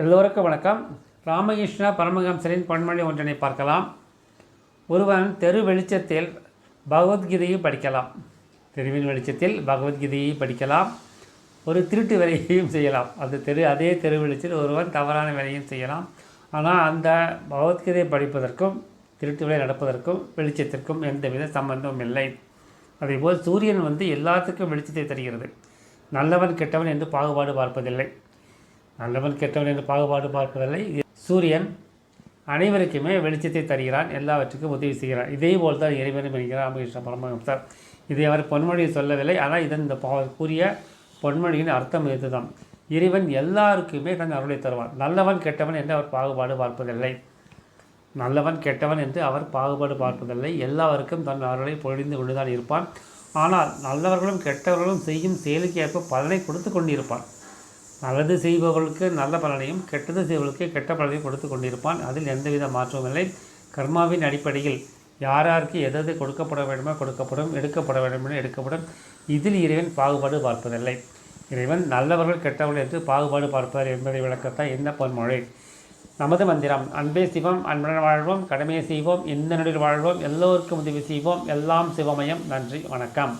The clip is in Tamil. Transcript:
எல்லோருக்கும் வணக்கம். ராமகிருஷ்ண பரமஹம்சரின் பன்மொழி ஒன்றினை பார்க்கலாம். ஒருவன் தெரு வெளிச்சத்தில் பகவத்கீதையை படிக்கலாம். தெருவின் வெளிச்சத்தில் பகவத்கீதையை படிக்கலாம். ஒரு திருட்டு வேலையையும் செய்யலாம். அந்த தெரு அதே தெரு வெளிச்சத்தில் ஒருவன் தவறான வேலையும் செய்யலாம். ஆனால் அந்த பகவத்கீதையை படிப்பதற்கும் திருட்டு வேலை நடப்பதற்கும் வெளிச்சத்திற்கும் எந்தவித சம்பந்தமும் இல்லை. அதேபோல் சூரியன் வந்து எல்லாத்துக்கும் வெளிச்சத்தை தருகிறது. நல்லவன் கெட்டவன் என்று பாகுபாடு பார்ப்பதில்லை. நல்லவன் கெட்டவன் என்று பாகுபாடு பார்ப்பதில்லை. சூரியன் அனைவருக்குமே வெளிச்சத்தை தருகிறான். எல்லாவற்றுக்கும் உதவி செய்கிறான். இதே போல் தான் இறைவனும் என்கிறார். ராமகிருஷ்ண பரமஹம்சர். இதை அவர் பொன்மொழியை சொல்லவில்லை. ஆனால் இதன் இந்த பா- கூறிய பொன்மொழியின் அர்த்தம் இதுதான். இறைவன் எல்லாருக்குமே தன் அருளை தருவான். நல்லவன் கெட்டவன் என்று அவர் பாகுபாடு பார்ப்பதில்லை. நல்லவன் கெட்டவன் என்று அவர் பாகுபாடு பார்ப்பதில்லை. எல்லாருக்கும் தன் அருளை பொழிந்து கொண்டுதான் இருப்பான். ஆனால் நல்லவர்களும் கெட்டவர்களும் செய்யும் செயலுக்கு ஏற்ப பலனை கொடுத்து கொண்டிருப்பான். நல்லது செய்பவர்களுக்கு நல்ல பலனையும் கெட்டது செய்பவர்களுக்கு கெட்ட பலனையும் கொடுத்து கொண்டிருப்பான். அதில் எந்தவித மாற்றமும் இல்லை. கர்மாவின் அடிப்படையில் யார் யாருக்கு கொடுக்கப்பட வேண்டுமோ கொடுக்கப்படும் எடுக்கப்பட வேண்டுமோ எடுக்கப்படும். இதில் இறைவன் பாகுபாடு பார்ப்பதில்லை. இறைவன் நல்லவர்கள் கெட்டவர்கள் என்று பாகுபாடு பார்ப்பார் என்பதை விளக்கத்தான் என்ன பொன்மொழி. நமது மந்திரம் அன்பே சிவம் அன்புடன் வாழ்வோம் கடமையை செய்வோம் இந்த நொடியில் வாழ்வோம் எல்லோருக்கும் உதவி செய்வோம். எல்லாம் சிவமயம். நன்றி வணக்கம்.